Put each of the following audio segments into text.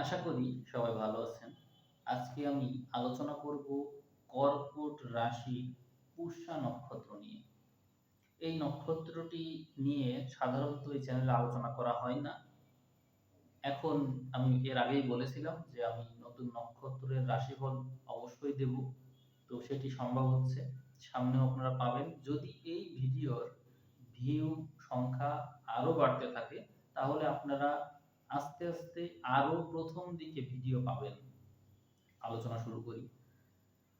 আশা করি সবাই ভালো আছেন। আজকে আমি আলোচনা করব কর্কট রাশি পুষ্যা নক্ষত্র নিয়ে। এই নক্ষত্রটি নিয়ে সাধারণত এই চ্যানেলে আলোচনা করা হয় না। এখন আমি এর আগেই বলেছিলাম যে আমি নতুন নক্ষত্রের রাশিফল অবশ্যই দেব। তো সেটি সম্ভব হচ্ছে, সামনেও আপনারা পাবেন। যদি এই ভিডিওর ভিউ সংখ্যা আরও বাড়তে থাকে, তাহলে আপনারা আস্তে আস্তে আরও প্রথম দিকে ভিডিও পাবেন। আলোচনা শুরু করি।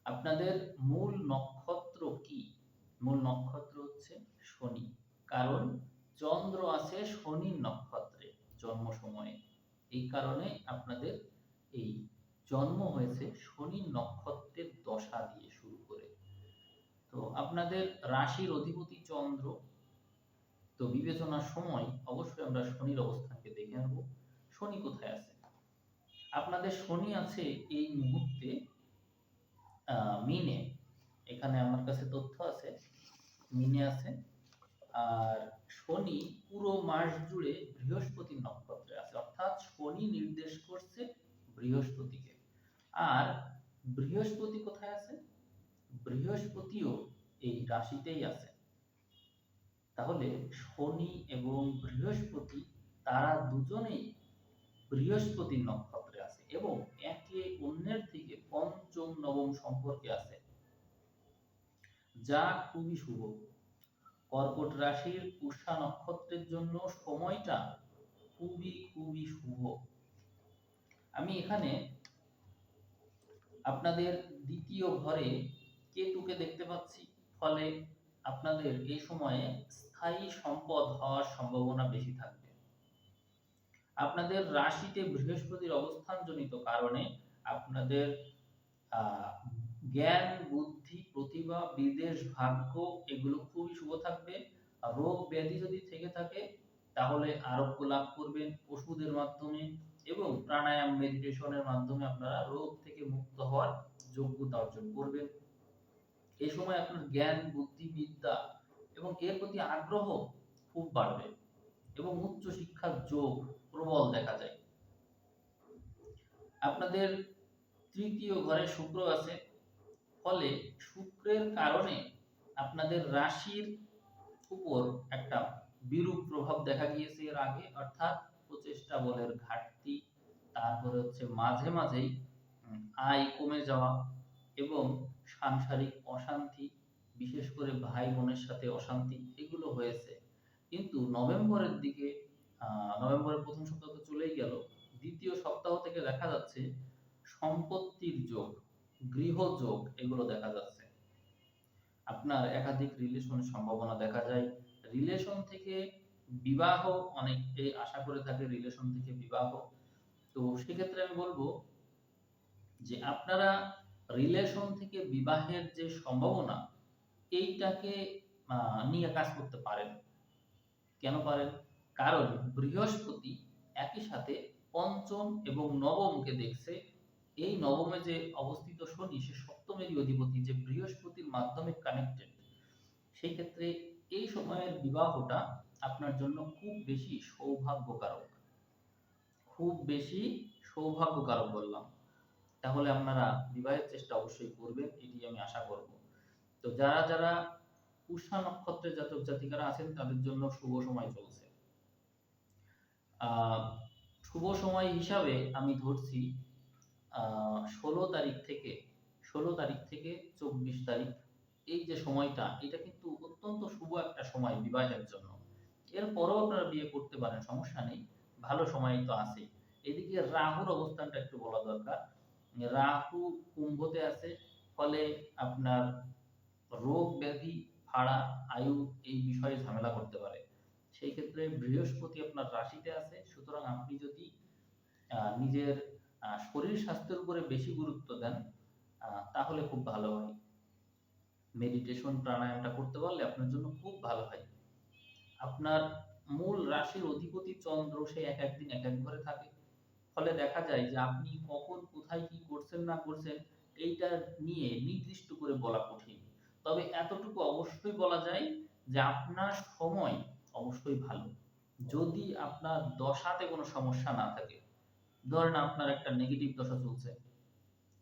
আপনাদের মূল নক্ষত্র কি? মূল নক্ষত্র হচ্ছে শনি। কারণ চন্দ্র আছে শনির নক্ষত্রে জন্ম সময়ে। এই কারণে আপনাদের এই জন্ম হয়েছে শনির নক্ষত্রের দশা দিয়ে শুরু করে। তো আপনাদের রাশির অধিপতি চন্দ্র। তো বিবেচনার সময় অবশ্যই আমরা শনির অবস্থানকে দেখে নেব শনি কোথায় আছে? আপনাদের শনি আছে এই মুহূর্তে মিনে। এখানে আমার কাছে তথ্য আছে, মিনে আছে। আর শনি পুরো মাস জুড়ে বৃহস্পতি নক্ষত্রে আছে। অর্থাৎ শনি নির্দেশ করছে বৃহস্পতিকে। আর বৃহস্পতি কোথায় আছে? বৃহস্পতিও এই রাশিতেই আছে। তাহলে শনি এবং বৃহস্পতি, তারা দুজনেই বৃহস্পতির নক্ষত্রে আছে এবং একে অন্যের থেকে পঞ্চম, নবম সম্পর্কে আছে। যা খুবই শুভ। কর্কট রাশির পুষা নক্ষত্রের জন্য সময়টা খুবই খুবই শুভ। আমি এখানে আপনাদের দ্বিতীয় ঘরে কেতুকে দেখতে পাচ্ছি। ফলে আপনাদের এই সময়ে স্থায়ী সম্পদ হওয়ার সম্ভাবনা বেশি থাকবে। আপনাদের রাশিতে বৃহস্পতির অবস্থানজনিত কারণে আপনাদের জ্ঞান, বুদ্ধি, প্রতিভা, বিদেশ, ভাগ্য এগুলো খুবই শুভ থাকবে। রোগ ব্যাধি যদি থেকে থাকে, তাহলে আরোগ্য লাভ করবেন ওষুধের মাধ্যমে এবং প্রাণায়াম, মেডিটেশনের মাধ্যমে আপনারা রোগ থেকে মুক্ত হওয়ার যোগ্যতা অর্জন করবেন। এই সময় আপনার জ্ঞান, বুদ্ধি, বিদ্যা এবং এর প্রতি আগ্রহ খুব বাড়বে। এবং উচ্চ শিক্ষার যোগ প্রবল দেখা যায়। আপনাদের তৃতীয় ঘরে শুক্র আছে, ফলে শুক্রের কারণে আপনাদের রাশির উপর একটা বিরূপ প্রভাব দেখা গিয়েছে এর আগে, অর্থাৎ প্রচেষ্টা বলের ঘাটতি, তারপরে হচ্ছে মাঝে মাঝেই আয় কমে যাওয়া এবং সাংসারিক অশান্তি, বিশেষ করে ভাই বোনের সাথে অশান্তি, এগুলো হয়েছে। কিন্তু নভেম্বরের দিকে নভেম্বরের প্রথম সপ্তাহ তো চলেই গেল। দ্বিতীয় সপ্তাহ থেকে দেখা যাচ্ছে সম্পত্তির যোগ গৃহযোগ এগুলো দেখা যাচ্ছে। আপনার একাধিক রিলেশনের সম্ভাবনা দেখা যায়। রিলেশন থেকে বিবাহ অনেকে আশা করে থাকে রিলেশন থেকে বিবাহ। তো সেক্ষেত্রে আমি বলব যে আপনারা রিলেশন থেকে বিবাহের যে সম্ভাবনা, এইটাকে নিয়ে কাজ করতে পারেন। কেন পারেন কারণ বৃহস্পতি একই সাথে পঞ্চম এবং নবমকে দেখছে। এই নবমে যে অবস্থিত শনি, সে সপ্তমেরই অধিপতি, যে বৃহস্পতির মাধ্যমে কানেক্টেড সেই ক্ষেত্রে এই সময়ের বিবাহটা আপনার জন্য খুব বেশি সৌভাগ্যকারক। খুব বেশি সৌভাগ্যকারক বললাম। তাহলে আপনারা বিবাহের চেষ্টা অবশ্যই করবেন, এটি আমি আশা করব। তো যারা যারা পুষা নক্ষত্রের জাতক জাতিকারা আছেন, তাদের জন্য শুভ সময় চলছে। শুভ সময় হিসাবে আমি ধরছি ষোলো তারিখ থেকে, ষোলো তারিখ থেকে চব্বিশ তারিখ, এই যে সময়টা, এটা কিন্তু অত্যন্ত শুভ একটা সময় বিবাহের জন্য। এরপরও আপনারা বিয়ে করতে পারেন, সমস্যা নেই, ভালো সময় তো আছে। এদিকে রাহুর অবস্থানটা একটু বলা দরকার। রাহু কুম্ভতে আছে, ফলে আপনার রোগ ব্যাধি ফাড়া আয়ু এই বিষয়ে ঝামেলা করতে পারে। সেই ক্ষেত্রে বৃহস্পতি আপনার রাশিতে আছে। সুতরাং আপনি যদি নিজের শরীর স্বাস্থ্যের উপরে বেশি গুরুত্ব দেন তাহলে খুব ভালো হয়। মেডিটেশন, প্রাণায়ামটা করতে পারলে আপনার জন্য খুব ভালো হয়। আপনার মূল রাশির অধিপতি চন্দ্র, সে এক একদিন এক এক ঘরে থাকে। ফলে দেখা যায় যে আপনি কখন কোথায় কি করছেন না করছেন, এইটা নিয়ে নির্দিষ্ট করে বলা কঠিন। তবে এতটুকু অবশ্যই বলা যায় যে আপনার সময় অবশ্যই ভালো। যদি আপনার দশাতে কোনো সমস্যা না থাকে, ধরেন আপনার একটা নেগেটিভ দশা চলছে,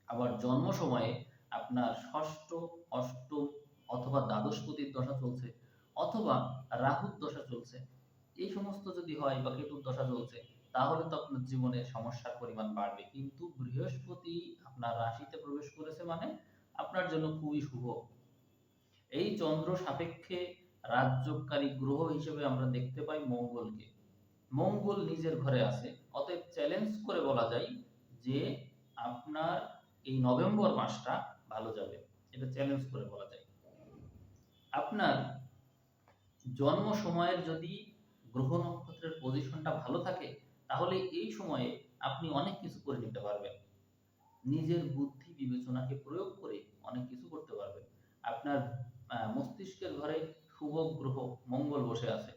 আবার জন্ম সময়ে আপনার ষষ্ঠ, অষ্টম অথবা দ্বাদশপতির দশা চলছে অথবা রাহুর দশা চলছে, এই সমস্ত যদি হয় বা কেতুর দশা চলছে, তাহলে তো আপনার জীবনে সমস্যার পরিমাণ বাড়বে। কিন্তু বৃহস্পতি আপনার রাশিতে প্রবেশ করেছে মানে আপনার জন্য খুবই শুভ। এই চন্দ্র সাপেক্ষে রাজ্যকারী গ্রহ হিসেবে আমরা দেখতে পাই মঙ্গলকে। মঙ্গল নিজের ঘরে আছে, অতএব চ্যালেঞ্জ করে বলা যায় যে আপনার এই নভেম্বর মাসটা ভালো যাবে, এটা চ্যালেঞ্জ করে বলা যায়। আপনার জন্ম সময়ের যদি গ্রহ নক্ষত্রের পজিশনটা ভালো থাকে, তাহলে এই সময়ে আপনি অনেক কিছু করে নিতে পারবেন। নিজের বুদ্ধি বিবেচনাকে প্রয়োগ করে অনেক কিছু করতে পারবেন আপনার আহ, মস্তিষ্কের ঘরে শুভ গ্রহ মঙ্গল বসে আছে।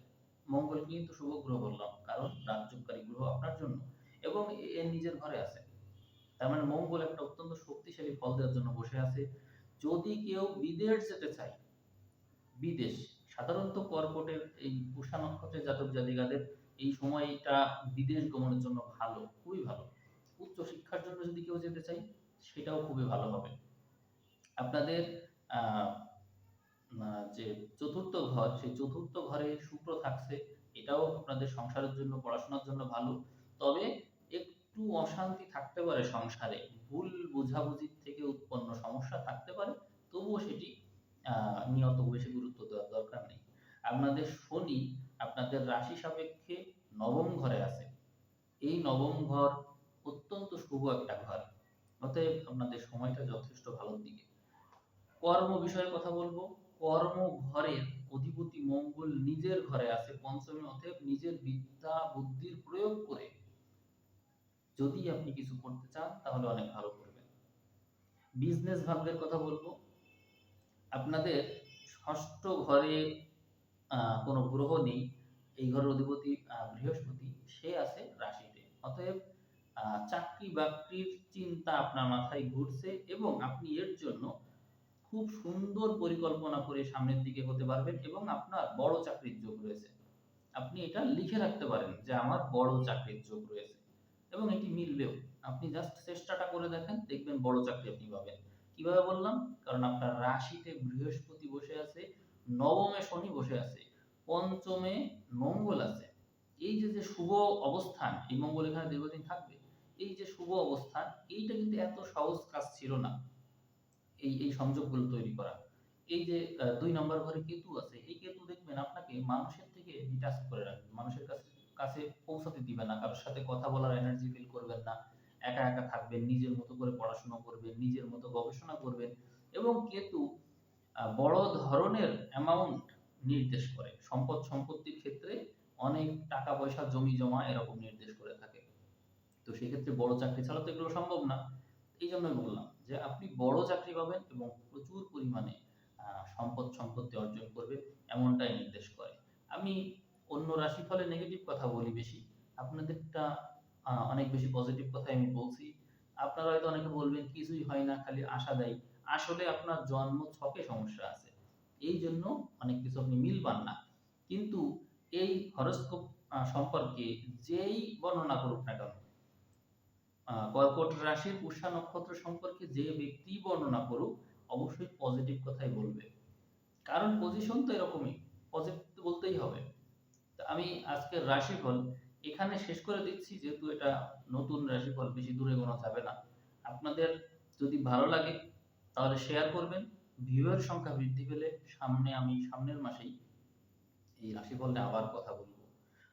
মঙ্গল কিন্তু শুভ গ্রহ বললাম। কারণ রাজ্যকারী গ্রহ আপনার জন্য এবং এর নিজের ঘরে আছে। তার মানে মঙ্গল একটা অত্যন্ত শক্তিশালী ফল দেওয়ার জন্য বসে আছে। যদি কেউ বিদেশ যেতে চায় বিদেশ সাধারণত কর্কটের এই পুষা নক্ষত্রের জাতক জাতিকাদের এই সময়টা বিদেশ গমনের জন্য ভালো খুবই ভালো। উচ্চ শিক্ষার জন্য যদি কেউ যেতে চায় সেটাও খুবই ভালো হবে। আপনাদের আহ, যে চতুর্থ ঘর সেই চতুর্থ ঘরে শুক্র থাকছে এটাও আপনাদের সংসারের জন্য পড়াশোনার জন্য ভালো। তবে একটু অশান্তি থাকতে পারে সংসারে ভুল বোঝাবুঝির থেকে উৎপন্ন সমস্যা থাকতে পারে তবুও সেটি আহ, নিয়ে অত বেশি গুরুত্ব দেওয়ার দরকার নেই। আপনাদের শনি আপনাদের রাশি সাপেক্ষে নবম ঘরে আছে। এই নবম ঘর অত্যন্ত শুভ একটা ঘর। অতএব আপনাদের সময়টা যথেষ্ট ভালোর দিকে। কর্ম বিষয়ে কথা বলব। কর্ম ঘরের অধিপতি মঙ্গল নিজের ঘরে আছে পঞ্চমী অতএব নিজের বিদ্যা বুদ্ধির প্রয়োগ করে। যদি আপনি কিছু করতে চান, তাহলে অনেক ভালো করবেন। বিজনেস ভাগ্যের কথা বলব। আপনাদের ষষ্ঠ ঘরে কোনো গ্রহ নেই। এই ঘরের অধিপতি বৃহস্পতি, সে আছে রাশিতে। অতএব চাকরি বাকরির চিন্তা আপনার মাথায় ঘুরছে এবং আপনি এর জন্য খুব সুন্দর পরিকল্পনা করে সামনের দিকে হতে পারবেন এবং আপনার বড় চাকরির যোগ রয়েছে। আপনি এটা লিখে রাখতে পারেন যে আমার বড় চাকরির যোগ রয়েছে এবং এটি মিলবেও। আপনি জাস্ট চেষ্টাটা করে দেখেন, দেখবেন বড় চাকরি আপনি পাবেন। কীভাবে বললাম? কারণ আপনার রাশিতে বৃহস্পতি বসে আছে, নবমে শনি বসে আছে, পঞ্চমে মঙ্গল আছে। এই যে যে শুভ অবস্থান, এই মঙ্গল এখানে দীর্ঘদিন থাকবে, এই যে শুভ অবস্থান, এইটা কিন্তু এত সহজ কাজ ছিল না। এই এই সংযোগগুলো তৈরি করা। এই যে দুই নম্বর ঘরে কেতু আছে, এই কেতু দেখবেন আপনাকে মানুষের থেকে ডিটাচ করে রাখবে। মানুষের কাছে পৌঁছাতে দিবে না, কারোর সাথে কথা বলার এনার্জি ফিল করবেন না। একা একা থাকবেন, নিজের মতো করে পড়াশোনা করবেন, নিজের মতো গবেষণা করবেন এবং কেতু বড় ধরনের অ্যামাউন্ট নির্দেশ করে। সম্পদ, সম্পত্তির ক্ষেত্রে অনেক টাকা পয়সা জমি জমা এরকম নির্দেশ করে থাকে। তো সেক্ষেত্রে বড় চাকরি ছাড়া তো এগুলো সম্ভব না। এই জন্যই বললাম যে আপনি বড় চাকরি পাবেন এবং প্রচুর পরিমাণে সম্পদ সম্পত্তি অর্জন করবেন এমনটাই নির্দেশ করে। আমি অন্য রাশিফলে নেগেটিভ কথা বলি বেশি। আপনাদেরটা অনেক বেশি পজিটিভ কথাই আমি বলছি। আপনারা হয়তো অনেকে বলবেন, কিছুই হয় না, খালি আশা দেয়। আসলে আপনার জন্ম ছকে সমস্যা আছে। এই জন্য অনেক কিছু আপনি মিল পান না। কিন্তু এই হরস্কোপ সম্পর্কে যেই বর্ণনা করুক না কেন কর্কট রাশির পুষা নক্ষত্র সম্পর্কে যে ব্যক্তি বর্ণনা করুক, অবশ্যই পজিটিভ কথাই বলবে। কারণ পজিশন তো এরকমই পজিটিভ তো বলতেই হবে। আমি আজকের রাশিফল এখানে শেষ করে দিচ্ছি, যেহেতু এটা নতুন রাশিফল, বেশি দূরে গোনা যাবে না। আপনাদের যদি ভালো লাগে, তাহলে শেয়ার করবেন। ভিউয়ার সংখ্যা বৃদ্ধি পেলে সামনে আমি, সামনের মাসেই এই রাশিফল নিয়ে আবার কথা বলব।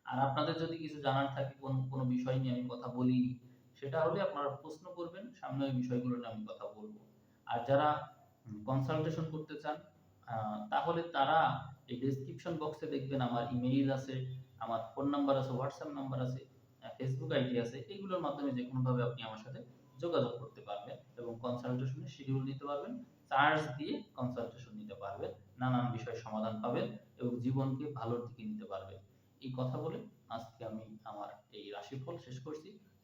আর আপনাদের যদি কিছু জানার থাকে, কোন, কোনো বিষয় নিয়ে আমি কথা বলিনি সেটা হলে আপনারা প্রশ্ন করবেন সামনে ওই বিষয়গুলো নিয়ে আমি কথা বলব। আর যারা কনসালটেশন করতে চান তাহলে তারা এই ডেসক্রিপশন বক্সে দেখবেন আমার ইমেইল আছে আমার ফোন নাম্বার আছে হোয়াটসঅ্যাপ নাম্বার আছে ফেসবুক আইডি আছে এগুলোর মাধ্যমে যে কোনোভাবে আপনি আমার সাথে যোগাযোগ করতে পারবেন এবং কনসালটেশনের শিডিউল নিতে পারবেন চার্জ দিয়ে কনসালটেশন নিতে পারবেন নানান বিষয় সমাধান পাবেন এবং জীবনকে ভালোর দিকে নিতে পারবেন। এই কথা বলে আজকে আমি আমার এই রাশিফল শেষ করছি।